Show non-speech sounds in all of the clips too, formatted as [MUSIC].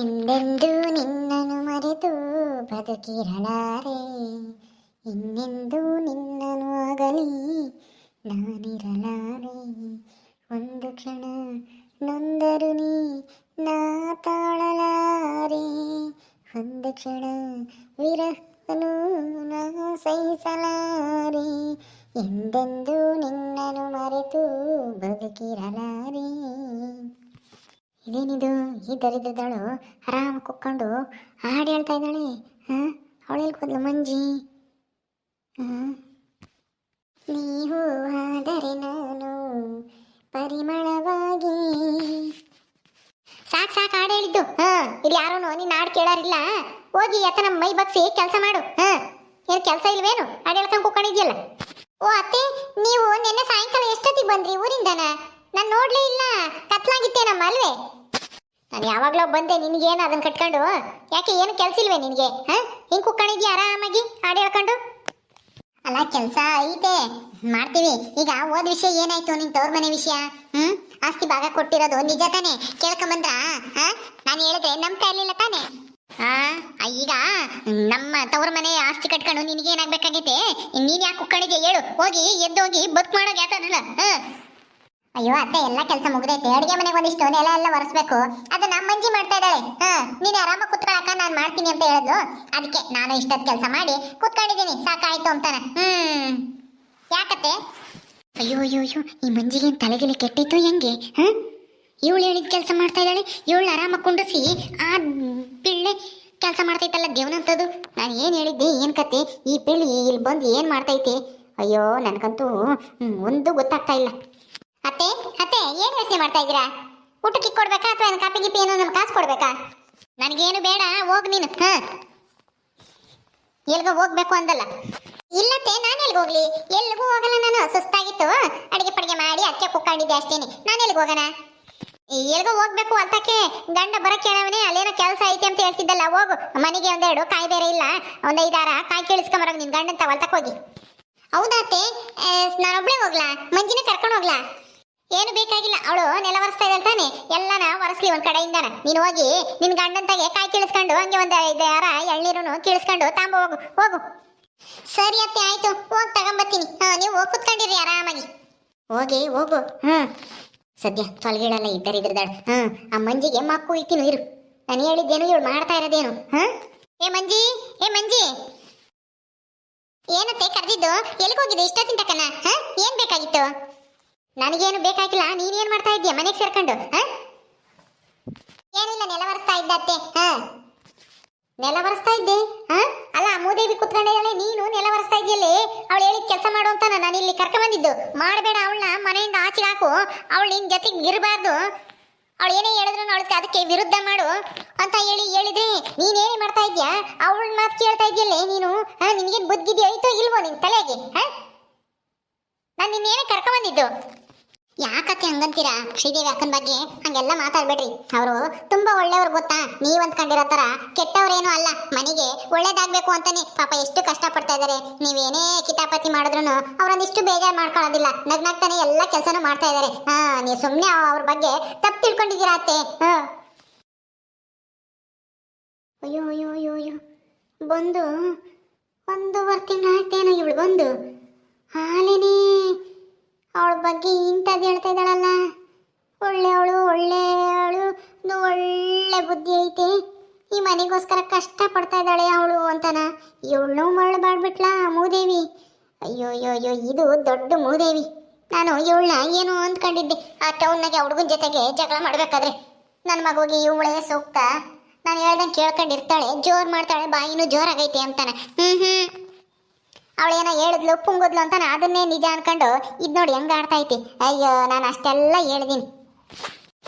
ಎಂದೆಂದೂ ನಿನ್ನನು ಮರೆತು ಬದುಕಿರಲಾರೆ. ಇನ್ನೆಂದೂ ನಿನ್ನನು ಆಗಲಿ ನಾನಿರಲಾರೆ. ಒಂದು ಕ್ಷಣ ನೊಂದರು ನೀ ನಾ ತಾಳಲಾರೆ ಒಂದು ಕ್ಷಣ ವಿರಹನು ನಾ ಸಹಿಸಲಾರೆ. ಎಂದೆಂದೂ ನಿನ್ನನು ಮರೆತು ಬದುಕಿರಲಾರೆ. ಇದೇನಿದು? ಈ ದರಿದ್ರದಳು ಆರಾಮ ಕುಕ್ಕೊಂಡು ಹಾಡು ಹೇಳ್ತಾ ಇದ್ದಾಳೆ. ಹಾಂ? ಅವಳೆಲ್ಲಿ ಕೂದಲು ಮಂಜಿ. ಹಾಂ? ನೀವು ಆದರೆ ನಾನು ಪರಿಮಳವಾಗಿ. ಸಾಕು ಸಾಕು ಹಾಡು ಹೇಳಿದ್ದು. ಹಾಂ? ಇಲ್ಲಿ ಯಾರೂ ನೀನು ಹಾಡು ಕೇಳಾರಿಲ್ಲ. ಹೋಗಿ ಅತ್ತ ನಮ್ಮ ಮೈ ಬಗ್ಸಿ ಕೆಲಸ ಮಾಡು. ಹಾಂ? ಏನು ಕೆಲಸ ಇಲ್ವೇನು? ಹಾಡು ಹೇಳ್ಕೊಂಡು ಕುಕ್ಕೊಂಡಿದ್ಯಲ್ಲ ಓ ಅತ್ತೆ, ನೀವು ನಿನ್ನೆ ಸಾಯಂಕಾಲ ಎಷ್ಟೊತ್ತಿಗೆ ಬಂದ್ರಿ ಊರಿಂದನ? ನಾನು ನೋಡ್ಲೇ ಇಲ್ಲ. ಕತ್ಲಾಗಿತ್ತೇನಮ್ಮ, ಅಲ್ವೇ? ನಾನು ಯಾವಾಗಲೂ ಬಂದೆ ನಿನಗೇನು ಅದನ್ನ ಕಟ್ಕೊಂಡು? ಯಾಕೆ ಏನು ಕೆಲಸ ಇಲ್ವೇ ನಿನಗೆ? ಹಾ? ಹಿಂಗೆ ಕುಕ್ಕಣಿದ್ಯಾ ಆರಾಮಾಗಿ, ಹಾಡು ಹೇಳ್ಕೊಂಡು? ಅಲ್ಲ, ಕೆಲಸ ಐತೆ. ಮಾಡ್ತೀವಿ. ಈಗ ಓದ್ ವಿಷಯ ಏನಾಯ್ತು ನಿನ್ ತವ್ರ ಮನೆ ವಿಷಯ? ಹ್ಮ್? ಆಸ್ತಿ ಭಾಗ ಕೊಟ್ಟಿರೋದು ನಿಜ ತಾನೆ? ಕೇಳ್ಕೊಂಬಂದ್ರ? ನಾನು ಹೇಳಿದ್ರೆ ನಂಬ್ತಾ ಕೈಲಿಲ್ಲ ತಾನೆ? ಆ, ಈಗ ನಮ್ಮ ತವ್ರ ಮನೆ ಆಸ್ತಿ ಕಟ್ಕೊಂಡು ನಿನಗೆ ಏನಾಗ್ಬೇಕಾಗೈತೆ? ನೀನ್ ಯಾಕೆ ಕುಕ್ಕೊಂಡಿದ್ಯಾ ಹೇಳು. ಹೋಗಿ ಎದ್ದೋಗಿ ಬದುಕು ಮಾಡೋದು ಯಾತನಲ್ಲ ಹಾ? ಅಯ್ಯೋ ಅತ್ತೆ, ಎಲ್ಲ ಕೆಲಸ ಮುಗಿದೈತೆ. ಅಡುಗೆ ಮನೆಗೆ ಒಂದಿಷ್ಟು ನೆಲ ಎಲ್ಲ ಒರೆಸ್ಬೇಕು. ಅದು ನಮ್ಮ ಮಂಜಿ ಮಾಡ್ತಾ ಇದ್ದಾಳೆ. ಹಾ, ನೀನು ಆರಾಮ ಕುತ್ಕೊಳಕ ನಾನು ಮಾಡ್ತೀನಿ ಅಂತ ಹೇಳಿದ್ಲು. ಅದಕ್ಕೆ ನಾನು ಇಷ್ಟೊತ್ತು ಕೆಲಸ ಮಾಡಿ ಕುತ್ಕೊಂಡಿದ್ದೀನಿ. ಸಾಕಾಯ್ತು ಅಂತಾನೆ. ಹ್ಮ್. ಯಾಕತ್ತೆ? ಅಯ್ಯೋ ಅಯ್ಯೋ ಅಯ್ಯೋ, ಈ ಮಂಜಿಗೆ ತಲೆಗಿಲೆ ಕೆಟ್ಟಿತ್ತು ಹೆಂಗೆ? ಹಾ? ಇವಳು ಹೇಳಿದ ಕೆಲಸ ಮಾಡ್ತಾ ಇದ್ದಾಳೆ. ಇವಳು ಆರಾಮ ಕುಂಡಿಸಿ ಆ ಪಿಳ್ಳೆ ಕೆಲಸ ಮಾಡ್ತೈತಲ್ಲ ದೇವನಂತದ್ದು. ನಾನು ಏನು ಹೇಳಿದ್ದೆ, ಏನು ಕತೆ? ಈ ಪಿಳ್ಳಿ ಇಲ್ಲಿ ಬಂದು ಏನು ಮಾಡ್ತೈತಿ? ಅಯ್ಯೋ, ನನಗಂತೂ ಒಂದು ಗೊತ್ತಾಗ್ತಾ ಇಲ್ಲ. ಅತ್ತೆ ಅತ್ತೆ, ಏನು ಯೋಚನೆ ಮಾಡ್ತಾ ಇದ್ದೀರಾ? ಊಟಕ್ಕೆ ಕೊಡ್ಬೇಕಾ ಅಥವಾ ಏನು ಕಾಪಿ ಗಿಪಿ ಏನೋ ನಮ್ಗೆ ಕಾಸು ಕೊಡ್ಬೇಕಾ? ನನಗೇನು ಬೇಡ, ಹೋಗ್ ನೀನು, ಹಾ? ಎಲ್ಗೋ ಹೋಗ್ಬೇಕು ಅಂದಲ್ಲ. ಇಲ್ಲತ್ತೆ ನಾನು ಎಲ್ಗೆ ಹೋಗ್ಲಿ? ಎಲ್ಗೂ ಹೋಗಲ್ಲ ನಾನು, ಸುಸ್ತಾಗಿತ್ತು. ಅಡಿಗೆ ಪಡಿಗೆ ಮಾಡಿ ಅಕ್ಕೆ ಕುಕ್ಕೊಂಡಿದ್ದೆ ಅಷ್ಟೇನೆ. ನಾನು ಎಲ್ಗೆ ಹೋಗೋಣ? ಎಲ್ಗೋ ಹೋಗ್ಬೇಕು ಅಂತಕ್ಕೆ ಗಂಡ ಬರಕ್ಕೆ ಹೇಳವನೇ ಅಲ್ಲೇನೋ ಕೆಲಸ ಐತೆ ಅಂತ ಹೇಳ್ತಿದ್ದಲ್ಲ, ಹೋಗು. ಮನೆಗೆ ಒಂದೆರಡು ಕಾಯಿ ಬೇರೆ ಇಲ್ಲ, ಒಂದು ಐದಾರ ಕಾಯಿ ಕೇಳಿಸ್ಕೊಂಬರೋದು ನಿನ್ ಗಂಡಂತ ಹೊಲ್ತಕ್ಕೆ ಹೋಗಿ. ಹೌದಾ ಅತ್ತೆ? ನಾನೊಬ್ಳೆ ಹೋಗ್ಲಾ? ಮಂಜಿನ ಕರ್ಕೊಂಡು ಹೋಗ್ಲಾ? ಏನು ಬೇಕಾಗಿಲ್ಲ. ಅವಳು ನೆಲ ಒರೆಸ್ತಾ ಇದ್ದಾಳೆ ತಾನೆ. ಎಲ್ಲನ ಒರೆಸ್ಲಿ ಒಂದ್ ಕಡೆಯಿಂದನ. ನೀನು ಹೋಗಿ ನಿನ್ ಗಂಡಂತಾಗೆ ಕಾಯಿ ಕೀಳಿಸ್ಕೊಂಡು ಹಂಗೆ ಒಂದ್ ಐದು ಯಾರ ಎಳ್ನೀರುನು ಕೀಳಿಸ್ಕೊಂಡು ತಾಂಬ ಹೋಗು. ಹೋಗು. ಸರಿ ಅತ್ತೆ, ಆಯ್ತು. ಹೋಗಿ, ತಗೊಂಬತ್ತೀನಿ. ಹಾ, ನೀವು ಹೋಗಿ ಕುತ್ಕೊಂಡಿರಿ ಆರಾಮಾಗಿ. ಹೋಗಿ, ಹೋಗು. ಹ್ಮ್ ಸದ್ಯ ತೊಲಗಿಡಲ್ಲ ಇದ್ದಾರೆ ಇದ್ರದಾಳ. ಹ್ಮ್ ಆ ಮಂಜಿಗೆ ಮಕ್ಕು ಇಕ್ಕಿನು ಇರು. ನಾನು ಹೇಳಿದ್ದೇನು, ಇವಳು ಮಾಡ್ತಾ ಇರೋದೇನು? ಹಾ? ಏ ಮಂಜಿ ಏ ಮಂಜಿ. ಏನತ್ತೆ ಕರೆದಿದ್ದು? ಎಲ್ಲಿಗೆ ಹೋಗಿದೆ ಇಷ್ಟೊತ್ತಿನ ತಕ್ಕನ ಹಾ, ಏನ್ ಬೇಕಾಗಿತ್ತು? ನನಗೇನು ಬೇಕಾಗಿಲ್ಲ ನೀನೇನ್ ಮಾಡ್ತಾ ಇದ್ದೀಯ? ಮನೆಗೆ ಸೇರ್ಕೊಂಡು ಏನಿಲ್ಲ ನೆಲ ಒರೆಸ್ತಾ ಇದ್ದತ್ತೆ ಹಾ? ನೆಲ ಇದ್ದೆ, ಹಾ? ಅಲ್ಲ ಮೂದೇವಿ ಕುತ್ಕೊಂಡಿದ್ದಾಳೆ ನೀನು ನೆಲ ಒರೆಸ್ತಾ ಇದೆಯಲ್ಲೇ ಅವಳು ಹೇಳಿದ ಕೆಲಸ ಮಾಡು ಅಂತ ನಾನು ಇಲ್ಲಿ ಕರ್ಕ ಬಂದಿದ್ದು. ಮಾಡಬೇಡ, ಅವಳನ್ನ ಮನೆಯಿಂದ ಆಚೆ ಹಾಕು. ಅವಳು ನಿನ್ನ ಜೊತೆಗೆ ಇರಬಾರ್ದು. ಅವಳು ಏನೇ ಹೇಳಿದ್ರು ಅವಳಿಗೆ ಅದಕ್ಕೆ ವಿರುದ್ಧ ಮಾಡು ಅಂತ ಹೇಳಿ ಹೇಳಿದ್ರೆ ನೀನೇನೇ ಮಾಡ್ತಾ ಇದ್ಯಾ ಅವಳ ಮಾತು ಕೇಳ್ತಾ ಇದೆಯಲ್ಲೇ ನೀನು? ಹಾ, ನಿನಗೇನು ಬುದ್ಧಿದ್ಯೋ, ಐತೋ, ಇಲ್ವೋ ನಿನ್ ತಲೆಗೆ, ಹಾ? ನಾನು ನಿನ್ನೇನೇ ಕರ್ಕ ಬಂದಿದ್ದು. ಯಾಕತ್ತೆ ಹಂಗಂತೀರಾ? ಶ್ರೀದೇವಿ ಅಕ್ಕನ ಬಗ್ಗೆ ಹಂಗೆಲ್ಲ ಮಾತಾಡ್ಬೇಡ್ರಿ. ಅವರು ತುಂಬಾ ಒಳ್ಳೆಯವ್ರು ಗೊತ್ತಾ? ನೀವ್ ಅಂದ್ಕೊಂಡಿರೋ ತರ ಕೆಟ್ಟವ್ರೇನು ಅಲ್ಲ. ಮನೆಗೆ ಒಳ್ಳೇದಾಗ್ಬೇಕು ಅಂತಾನೆ. ಪಾಪ ಎಷ್ಟು ಕಷ್ಟ ಪಡ್ತಾ ಇದಾರೆ. ನೀವೇನೇ ಕಿತಾಪತಿ ಮಾಡಿದ್ರು ಅವ್ರೊಂದಿಷ್ಟು ಬೇಜಾರ್ ಮಾಡ್ಕೊಳ್ಳೋದಿಲ್ಲ. ನಗ್ನಗ್ತಾನೆ ಎಲ್ಲ ಕೆಲಸನೂ ಮಾಡ್ತಾ ಇದಾರೆ. ಹಾ, ನೀವು ಸುಮ್ಮನೆ ಅವ್ರ ಬಗ್ಗೆ ತಪ್ಪು ತಿಳ್ಕೊಂಡಿದ್ದೀರಾ ಅತ್ತೆ? ಅಯ್ಯೋ ಅಯ್ಯೋ ಅಯ್ಯೋ ಅಯ್ಯೋ. ಬಂದು, ಒಂದೂವರೆ ತಿಂಗಳಾಯ್ತೇನೋ ಇವಳು ಬಂದು. ಹಾಲೇನೇ ಬಗ್ಗೆ ಇಂಥದ್ದು ಹೇಳ್ತಾ ಇದ್ದಾಳಲ್ಲ. ಒಳ್ಳೆಯವಳು ಒಳ್ಳೆಯವಳು, ಒಂದು ಒಳ್ಳೆ ಬುದ್ಧಿ ಐತೆ. ಈ ಮನೆಗೋಸ್ಕರ ಕಷ್ಟ ಪಡ್ತಾ ಇದ್ದಾಳೆ ಅವಳು ಅಂತಾನ. ಇವಳು ಮರಳು ಬಾಡ್ಬಿಟ್ಲಾ ಮೂದೇವಿ? ಅಯ್ಯೋ ಅಯ್ಯೋ ಅಯ್ಯೋ, ಇದು ದೊಡ್ಡ ಮೂದೇವಿ. ನಾನು ಇವಳನ್ನ ಏನು ಅಂದ್ಕೊಂಡಿದ್ದೆ? ಆ ಟೌನ್ನಾಗೆ ಹುಡುಗನ ಜೊತೆಗೆ ಜಗಳ ಮಾಡ್ಬೇಕಾದ್ರೆ. ನನ್ನ ಮಗುಗೆ ಇವಳೇ ಸೂಕ್ತ? ನಾನು ಹೇಳ್ದಂಗೆ ಕೇಳ್ಕೊಂಡಿರ್ತಾಳೆ, ಜೋರು ಮಾಡ್ತಾಳೆ, ಬಾಯಿನೂ ಜೋರಾಗೈತೆ ಅಂತಾನೆ. ಹ್ಞೂ ಹ್ಮ್. ಅವಳೇನೋ ಹೇಳಿದ್ಲು, ಪುಂಗುದ್ಲು ಅಂತ ಅದನ್ನೇ ನಿಜ ಅನ್ಕೊಂಡು ಇದು ನೋಡಿ ಹೆಂಗ ಆಡ್ತಾ ಐತಿ. ಅಯ್ಯೋ, ನಾನು ಅಷ್ಟೆಲ್ಲ ಹೇಳಿದೀನಿ.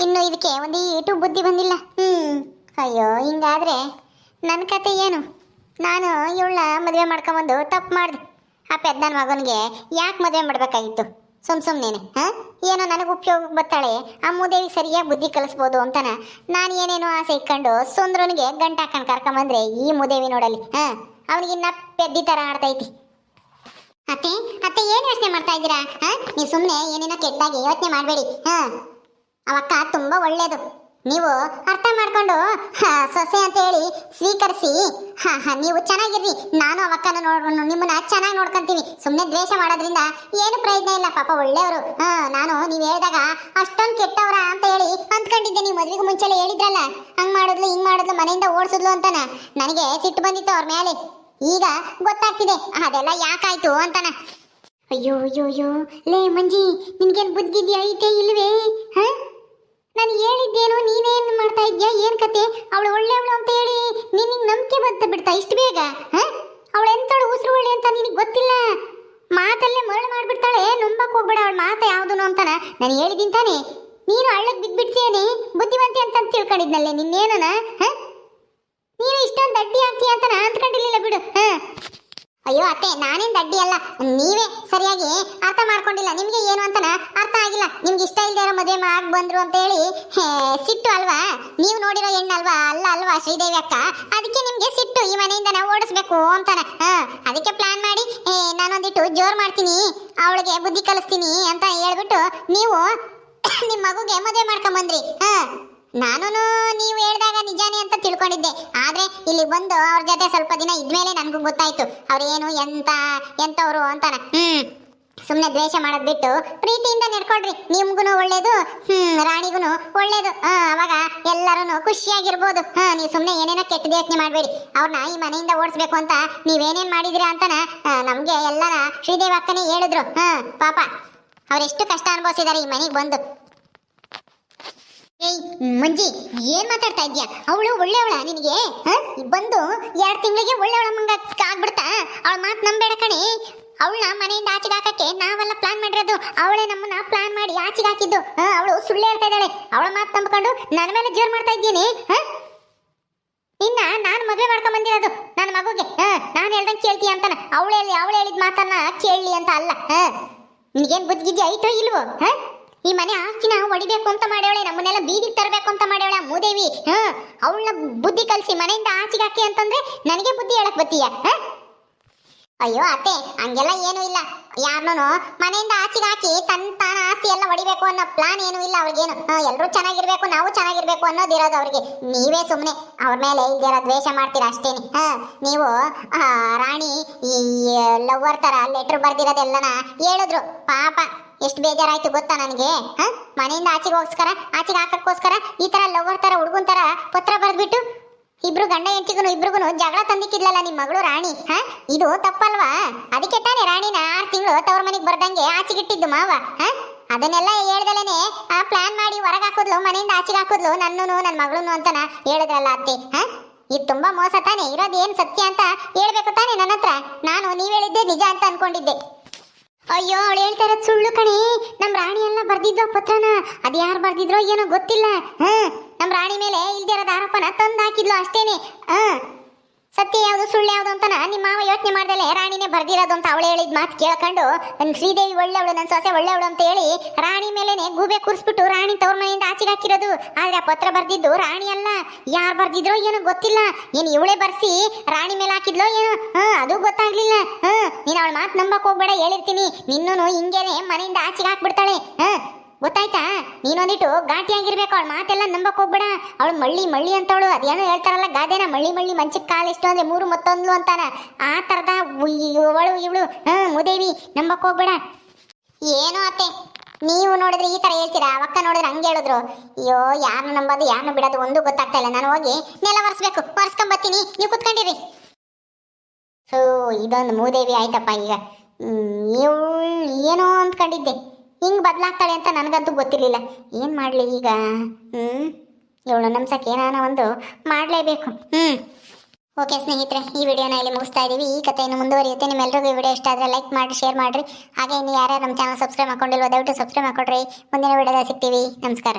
ಇನ್ನು ಇದಕ್ಕೆ ಒಂದು ಈಟು ಬುದ್ಧಿ ಬಂದಿಲ್ಲ. ಹ್ಞೂ ಅಯ್ಯೋ, ಹಿಂಗಾದ್ರೆ ನನ್ನ ಕತೆ ಏನು? ನಾನು ಇವಳನ್ನ ಮದುವೆ ಮಾಡ್ಕೊಂಬಂದು ತಪ್ಪು ಮಾಡಿದೆ. ಆ ಪೆದ್ದನ ಮಗನಿಗೆ ಯಾಕೆ ಮದುವೆ ಮಾಡಬೇಕಾಗಿತ್ತು? ಸುಮ್ ಸುಮ್ಮನೆ ಹಾಂ? ಏನೋ ನನಗೆ ಉಪಯೋಗಕ್ಕೆ ಬರ್ತಾಳೆ. ಆ ಮೂದೇವಿಗೆ ಸರಿಯಾಗಿ ಬುದ್ಧಿ ಕಲಿಸ್ಬೋದು ಅಂತಾನೆ. ನಾನು ಏನೇನೋ ಆಸೆ ಇಟ್ಕೊಂಡು ಸುಂದ್ರನಿಗೆ ಗಂಟು ಹಾಕೊಂಡು ಕರ್ಕೊಂಬಂದ್ರೆ ಈ ಮೂದೇವಿ ನೋಡಲಿ ಹಾಂ? ಅವನಿಗಿನ್ನ ಪೆದ್ದಿ ಥರ ಆಡ್ತೈತಿ ಅತ್ತೆ ಅತ್ತೆ ಏನು ಯೋಚನೆ ಮಾಡ್ತಾ ಇದ್ದೀರಾ? ನೀವು ಸುಮ್ಮನೆ ಏನೇನೋ ಕೆಟ್ಟಾಗಿ ಯೋಚನೆ ಮಾಡಬೇಡಿ. ಹಾ? ಅವಕ್ಕ ತುಂಬಾ ಒಳ್ಳೇದು. ನೀವು ಅರ್ಥ ಮಾಡ್ಕೊಂಡು ಸೊಸೆ ಅಂತ ಹೇಳಿ ಸ್ವೀಕರಿಸಿ, ಹಾ ಹಾ, ನೀವು ಚೆನ್ನಾಗಿರ್ರಿ. ನಾನು ಅವಕ್ಕನ ನೋಡ್, ನಿಮ್ಮನ್ನ ಚೆನ್ನಾಗಿ ನೋಡ್ಕೊಂತೀನಿ. ಸುಮ್ಮನೆ ದ್ವೇಷ ಮಾಡೋದ್ರಿಂದ ಏನು ಪ್ರಯೋಜನ ಇಲ್ಲ. ಪಾಪ ಒಳ್ಳೆಯವರು. ಹಾ, ನಾನು, ನೀವು ಹೇಳಿದಾಗ ಅಷ್ಟೊಂದು ಕೆಟ್ಟವರ ಅಂತ ಹೇಳಿ ಅಂದ್ಕೊಂಡಿದ್ದೆ. ನೀವು ಮದ್ವೆಗೆ ಮುಂಚೆಲ್ಲ ಹೇಳಿದ್ರಲ್ಲ? ಹಂಗ್ ಮಾಡಿದ್ಲು, ಹಿಂಗ್ ಮಾಡಿದ್ಲು, ಮನೆಯಿಂದ ಓಡಿಸಿದ್ಲು ಅಂತಾನೆ? ನನಗೆ ಸಿಟ್ಟು ಬಂದಿತ್ತು ಅವ್ರ ಮೇಲೆ. ಈಗ ಗೊತ್ತಾಗ್ತಿದೆ. ಅದೆಲ್ಲ ಯಾಕಾಯ್ತು ಅಂತಾನ. ಅಯ್ಯೋ ಅಯ್ಯೋ ಅಯ್ಯೋ. ಲೇ, ಮಂಜಿ, ನಿನ್ಗೇನು ಬುದ್ಧಿದ್ದಿ ಐತೆ ಇಲ್ವೇ? ಹ? ನಾನು ಹೇಳಿದ್ದೇನು, ನೀನೇನು ಮಾಡ್ತಾ ಇದ್ಯಾ? ಏನ್ ಕತೆ? ಅವಳು ಒಳ್ಳೆಯವಳು ಅಂತ ಹೇಳಿ ನಿನಗೆ ನಂಬಿಕೆ ಬಂತ ಬಿಡ್ತಾ ಇಷ್ಟು ಬೇಗ? ಹ? ಅವಳು ಎಂತಳು ಉಸಿರು ಒಳ್ಳೆ ಅಂತ ನಿನಗೆ ಗೊತ್ತಿಲ್ಲ? ಮಾತಲ್ಲೇ ಮರಳು ಮಾಡಿಬಿಡ್ತಾಳೆ. ನಂಬಕ್ ಹೋಗ್ಬೇಡ ಅವಳ ಮಾತ ಯಾವ್ದು ಅಂತಾನ. ನಾನು ಹೇಳಿದ್ದೀನಿ ತಾನೆ. ನೀನು ಹಳ್ಳಕ್ಕೆ ಬಿದ್ಬಿಡ್ತೇನೆ ಬುದ್ಧಿವಂತಿ ಅಂತ ತಿಳ್ಕೊಂಡಿದ್ನಲ್ಲೇ ನಿನ್ನೇನನ? ಹ? ನೀನು ಇಷ್ಟೊಂದು ಅಡ್ಡಿ ಆಗ್ತೀಯ ಅಂತ ನಾನು ಅಂದ್ಕೊಂಡಿರ್ಲಿಲ್ಲ ಬಿಡು. ಅಯ್ಯೋ ಅತ್ತೆ, ನಾನೇನ್ ದಡ್ಡಿ ಅಲ್ಲ. ನೀವೇ ಸರಿಯಾಗಿ ಅರ್ಥ ಮಾಡ್ಕೊಂಡಿಲ್ಲ. ನಿಮ್ಗೆ ಏನು ಅಂತನ ಅರ್ಥ ಆಗಿಲ್ಲ. ನಿಮ್ಗೆ ಇಷ್ಟ ಇಲ್ದೇ ಇರೋ ಮದುವೆ ಆಗಿ ಬಂದ್ರು ಅಂತ ಹೇಳಿ ಸಿಟ್ಟು ಅಲ್ವಾ? ನೀವು ನೋಡಿರೋ ಹೆಣ್ಣಲ್ವಾ ಅಲ್ಲ ಅಲ್ವಾ ಶ್ರೀದೇವಿ ಅಕ್ಕ? ಅದಕ್ಕೆ ನಿಮ್ಗೆ ಸಿಟ್ಟು ಈ ಮನೆಯಿಂದ ನಾವು ಓಡಿಸ್ಬೇಕು ಅಂತಾನೆ. ಹಾ, ಅದಕ್ಕೆ ಪ್ಲಾನ್ ಮಾಡಿ ನಾನೊಂದಿಟ್ಟು ಜೋರ್ ಮಾಡ್ತೀನಿ. ಅವಳಿಗೆ ಬುದ್ಧಿ ಕಲಿಸ್ತೀನಿ ಅಂತ ಹೇಳ್ಬಿಟ್ಟು ನೀವು [COUGHS] ನಿಮ್ ಮಗುಗೆ ಮದುವೆ ಮಾಡ್ಕೊಂಬಂದ್ರಿ. ಹಾ. ನಾನು ನೀವು ಹೇಳಿದಾಗ ನಿಜಾನೇ ಅಂತ ತಿಳ್ಕೊಂಡಿದ್ದೆ. ಆದ್ರೆ ಇಲ್ಲಿ ಬಂದು ಅವ್ರ ಜೊತೆ ಸ್ವಲ್ಪ ದಿನ ಇದ್ಮೇಲೆ ನನಗೂ ಗೊತ್ತಾಯ್ತು. ಅವ್ರೇನು ಎಂತ, ಎಂತವ್ರು ಅಂತಾನ. ಹ್ಮ್. ಸುಮ್ನೆ ದ್ವೇಷ ಮಾಡೋದ್ ಬಿಟ್ಟು ಪ್ರೀತಿಯಿಂದ ನಡ್ಕೊಳ್ರಿ. ನಿಮ್ಗುನು ಒಳ್ಳೇದು, ಹ್ಮ್, ರಾಣಿಗುನು ಒಳ್ಳೇದು. ಅವಾಗ ಎಲ್ಲರೂ ಖುಷಿಯಾಗಿರ್ಬೋದು. ಹಾ, ನೀವು ಸುಮ್ಮನೆ ಏನೇನೋ ಕೆಟ್ಟ ಯೋಚನೆ ಮಾಡಬೇಡಿ. ಅವ್ರನ್ನ ಈ ಮನೆಯಿಂದ ಓಡಿಸ್ಬೇಕು ಅಂತ ನೀವೇನೇನ್ ಮಾಡಿದಿರಾ ಅಂತಾನ ನಮಗೆ ನಮ್ಗೆ ಎಲ್ಲರ ಶ್ರೀದೇವಿ ಅಕ್ಕನೇ ಹೇಳಿದ್ರು. ಹಾ, ಪಾಪ. ಅವ್ರೆಷ್ಟು ಕಷ್ಟ ಅನುಭವಿಸಿದಾರೆ ಈ ಮನೆಗೆ ಬಂದು. ಏಯ್, ಮಂಜಿ, ಏನ್ ಮಾತಾಡ್ತಾ ಇದ್ಯಾ ಅವಳು ಒಳ್ಳೆಯವಳ ನಿನಗೆ? ಬಂದು ಎರಡು ತಿಂಗಳಿಗೆ ಒಳ್ಳೆಯವಳ ಮಂಗ ಆಗ್ಬಿಡ್ತಾ? ಅವಳ ಮಾತು ನಂಬೇಡ ಕಣೆ. ಅವಳನ್ನ ಮನೆಯಿಂದ ಆಚೆಗೆ ಹಾಕಕ್ಕೆ ನಾವೆಲ್ಲ ಪ್ಲಾನ್ ಮಾಡಿರೋದು, ಅವಳೇ ನಮ್ಮನ್ನ ಪ್ಲಾನ್ ಮಾಡಿ ಆಚೆಗೆ ಹಾಕಿದ್ದು. ಅವಳು ಸುಳ್ಳು ಹೇಳ್ತಾ ಇದ್ದಾಳೆ. ಅವಳ ಮಾತು ನಂಬ್ಕೊಂಡು ನನ್ನ ಮೇಲೆ ಜೋರ್ ಮಾಡ್ತಾ ಇದ್ದೀನಿ, ಹ? ಇನ್ನ ನಾನು ಮದುವೆ ಮಾಡ್ಕೊಂಡ್ ಬಂದಿರೋದು ನನ್ನ ಮಗುಗೆ ನಾನು ಹೇಳ್ದಂಗೆ ಕೇಳ್ತೀಯ ಅಂತಾನ. ಅವಳು ಹೇಳಿ ಅವಳು ಹೇಳಿದ ಮಾತನ್ನ ಕೇಳಲಿ ಅಂತ ಅಲ್ಲ ನಿನಗೇನ್ ಬುದ್ಧಿಗಿದ್ದೆ ಐತೋ ಇಲ್ವೋ, ಹ? ಈ ಮನೆ ಆಸ್ತಿನ ಹೊಡಿಬೇಕು ಅಂತ ಮಾಡ್ಯವಳೆ, ನಮ್ಮನ್ನೆಲ್ಲ ಬೀದಿಗೆ ತರಬೇಕು ಅಂತ ಮಾಡ್ಯವಳೆ ಮೂದೇವಿ, ಹ? ಅವಳನ್ನ ಬುದ್ಧಿ ಕಲಿಸಿ ಮನೆಯಿಂದ ಆಚೆಗೆ ಹಾಕಿ ಅಂತಂದ್ರೆ ನನಗೆ ಬುದ್ಧಿ ಹೇಳಕ್ ಬತ್ತೀಯ ಅಯ್ಯೋ ಅತ್ತೆ, ಹಂಗೆಲ್ಲ ಏನೂ ಇಲ್ಲ. ಯಾರನ್ನೂ ಮನೆಯಿಂದ ಆಚೆಗೆ ಹಾಕಿ ತನ್ನ ತಾನ ಆಸ್ತಿ ಎಲ್ಲ ಹೊಡಿಬೇಕು ಅನ್ನೋ ಪ್ಲಾನ್ ಏನೂ ಇಲ್ಲ ಅವ್ರಿಗೇನು. ಎಲ್ಲರೂ ಚೆನ್ನಾಗಿರ್ಬೇಕು, ನಾವು ಚೆನ್ನಾಗಿರ್ಬೇಕು ಅನ್ನೋದಿರೋದು ಅವ್ರಿಗೆ. ನೀವೇ ಸುಮ್ಮನೆ ಅವ್ರ ಮೇಲೆ ಇಲ್ದಿರೋ ದ್ವೇಷ ಮಾಡ್ತೀರಾ ಅಷ್ಟೇನೆ, ಹಾ? ನೀವು ರಾಣಿ ಈ ಲವ್ವರ್ ಥರ ಲೆಟ್ರ್ ಬರ್ದಿರೋದೆಲ್ಲನ ಹೇಳಿದ್ರು, ಪಾಪ. ಎಷ್ಟು ಬೇಜಾರಾಯ್ತು ಗೊತ್ತಾ ನನಗೆ? ಹ? ಮನೆಯಿಂದ ಆಚೆಗೆ ಹೋಗ್ಸ್ಕರ, ಆಚೆಗೆ ಹಾಕಕ್ಕೋಸ್ಕರ ಈ ತರ ಲವರ್ ತರ, ಹುಡುಗನ್ ತರ ಪತ್ರ ಬರ್ದ್ಬಿಟ್ಟು ಇಬ್ರು ಗಂಡ ಹೆಂಡತಿಗೂ ಇಬ್ರಿಗೂ ಜಗಳ ತಂದಿಕ್ಕಿದ್ಲಲ್ಲ ನಿಮ್ ಮಗಳು ರಾಣಿ, ಹಾ? ಇದು ತಪ್ಪಲ್ವಾ? ಅದಕ್ಕೆ ತಾನೇ ರಾಣಿನ ಆರ್ ತಿಂಗಳು ತವ್ರ ಮನೆಗೆ ಬರ್ದಂಗೆ ಆಚೆಗಿಟ್ಟಿದ್ದು ಮಾವ, ಹಾ? ಅದನ್ನೆಲ್ಲ ಹೇಳ್ದಲೇನೆ ಆ ಪ್ಲಾನ್ ಮಾಡಿ ಹೊರಗೆ ಹಾಕಿದ್ಲು, ಮನೆಯಿಂದ ಆಚೆಗೆ ಹಾಕಿದ್ಲು ನನ್ನೂ ನನ್ನ ಮಗಳೂನು ಅಂತನ ಹೇಳಿದ್ರಲ್ಲ ಅತ್ತೆ, ಹಾ? ಇದು ತುಂಬಾ ಮೋಸ ತಾನೆ ಏನು ಸತ್ಯ ಅಂತ ಹೇಳ್ಬೇಕು ತಾನೇ ನನ್ನ ಹತ್ರ ನಾನು ನೀವ್ ಹೇಳಿದ್ದೆ ನಿಜ ಅಂತ ಅನ್ಕೊಂಡಿದ್ದೆ. ಅಯ್ಯೋ, ಅವಳು ಹೇಳ್ತಾ ಸುಳ್ಳು ಕಣಿ. ನಮ್ ರಾಣಿ ಎಲ್ಲ ಬರ್ದಿದ್ದು ಪತ್ರನ. ಅದ್ ಯಾರು ಬರ್ದಿದ್ರೋ ಏನೋ ಗೊತ್ತಿಲ್ಲ. ಹ್ಮ್, ನಮ್ ರಾಣಿ ಮೇಲೆ ಇಲ್ದಿರೋದು ಆರೋಪನ ತಂದು ಹಾಕಿದ್ಲು ಅಷ್ಟೇನೆ. ಹ ಸತ್ಯ ಯಾವುದು ಸುಳ್ಳು ಯಾವುದು ಅಂತ ನಿಮ್ಮ ಮಾವ ಯೋಚನೆ ಮಾಡ್ದಲೆ ರಾಣಿನೇ ಬರ್ದಿರೋದು ಅಂತ ಅವಳು ಹೇಳಿದ ಮಾತು ಕೇಳ್ಕೊಂಡು, ನನ್ ಶ್ರೀದೇವಿ ಒಳ್ಳೆವಳು ನನ್ನ ಸೊಸೆ ಒಳ್ಳೆವಳು ಅಂತ ಹೇಳಿ ರಾಣಿ ಮೇಲೇನೆ ಗೂಬೆ ಕೂರಿಸ್ಬಿಟ್ಟು ರಾಣಿ ತವ್ರ ಮನೆಯಿಂದ ಆಚೆಗೆ ಹಾಕಿರೋದು. ಆದ್ರೆ ಆ ಪತ್ರ ಬರ್ದಿದ್ದು ರಾಣಿ ಅಲ್ಲ. ಯಾರು ಬರ್ದಿದ್ರೋ ಏನೋ ಗೊತ್ತಿಲ್ಲ. ಏನು ಇವಳೇ ಬರ್ಸಿ ರಾಣಿ ಮೇಲೆ ಹಾಕಿದ್ಲೋ ಏನೋ? ಹ್ಞೂ ಅದು ಗೊತ್ತಾಗ್ಲಿಲ್ಲ. ಹ್ಞೂ ನೀನು ಅವಳ ಮಾತು ನಂಬಕ್ ಹೋಗ್ಬೇಡ, ಹೇಳಿರ್ತೀನಿ. ನಿನ್ನೂ ಹಿಂಗೇನೆ ಮನೆಯಿಂದ ಆಚೆಗೆ ಹಾಕ್ಬಿಡ್ತಾಳೆ. ಹ ಗೊತ್ತಾಯ್ತಾ? ನೀನೊಂದಿಟ್ಟು ಘಾಟಿಯಾಗಿರ್ಬೇಕು, ಅವಳ ಮಾತೆಲ್ಲ ನಂಬಕ್ ಹೋಗ್ಬೇಡ. ಅವಳು ಮಳ್ಳಿ ಮಳ್ಳಿ ಅಂತವಳು. ಅದೇನೋ ಹೇಳ್ತಾರಲ್ಲ, ಗಾದೆನ ಮಳ್ಳಿ ಮಳ್ಳಿ ಮಂಚಕ್ಕೆ ಕಾಲು ಎಷ್ಟು ಅಂದ್ರೆ ಮೂರು ಮತ್ತೊಂದ್ಲು ಅಂತಾನ. ಆ ತರದ ಇವಳು ಇವಳು. ಹ, ಮುದೇವಿ, ನಂಬಕ್ ಹೋಗ್ಬೇಡ. ಏನೋ ಅತ್ತೆ? ನೀವು ನೋಡಿದ್ರೆ ಈ ತರ ಹೇಳ್ತೀರಾ? ಅವಕ್ಕ ನೋಡಿದ್ರೆ ಹಂಗೆ ಹೇಳಿದ್ರು. ಅಯ್ಯೋ ಯಾರು ನಂಬೋದು ಯಾರನ್ನು ಬಿಡೋದು ಒಂದು ಗೊತ್ತಾಗ್ತಾ ಇಲ್ಲ. ನಾನು ಹೋಗಿ ನೆಲ ಒರೆಸ್ಬೇಕು. ಒರೆಸ್ಕೊಂಬತ್ತೀನಿ. ನೀವು ಕುತ್ಕೊಂಡಿರಿ. ಸೊ ಇದೊಂದು ಮೂದೇವಿ ಆಯ್ತಪ್ಪ ಈಗ. ಇವಳು ಏನೋ ಅಂದ್ಕೊಂಡಿದ್ದೆ. ಹಿಂಗ್ ಬದಲಾಗ್ತಾಳೆ ಅಂತ ನನಗಂತೂ ಗೊತ್ತಿರಲಿಲ್ಲ. ಏನು ಮಾಡ್ಲಿ ಈಗ? ಹ್ಮ್? ಇವಳು ನಮ್ಸಕ್ಕೆ ಏನಾನ ಒಂದು ಮಾಡಲೇಬೇಕು. ಹ್ಮ್? ಓಕೆ ಸ್ನೇಹಿತರೆ, ಈ ವಿಡಿಯೋನ ಇಲ್ಲಿ ಮುಗಿಸ್ತಾ ಇದ್ದೀವಿ ಈ ಕಥೆಯನ್ನು ಮುಂದುವರಿಯುತ್ತೆ. ನಿಮ್ಮೆಲ್ಲರಿಗೂ ಈ ವಿಡಿಯೋ ಇಷ್ಟ ಆದರೆ ಲೈಕ್ ಮಾಡಿ ಶೇರ್ ಮಾಡಿರಿ. ಹಾಗೆ ಇನ್ನು ಯಾರ್ಯಾರು ನಮ್ಮ ಚಾನಲ್ ಸಬ್ಸ್ಕ್ರೈಬ್ ಮಾಡ್ಕೊಂಡಿಲ್ವೋ, ದಯವಿಟ್ಟು ಸಬ್ಸ್ಕ್ರೈಬ್ ಮಾಡ್ಕೊಡ್ರಿ. ಮುಂದಿನ ವಿಡಿಯೋದಾಗ ಸಿಗ್ತೀವಿ. ನಮಸ್ಕಾರ.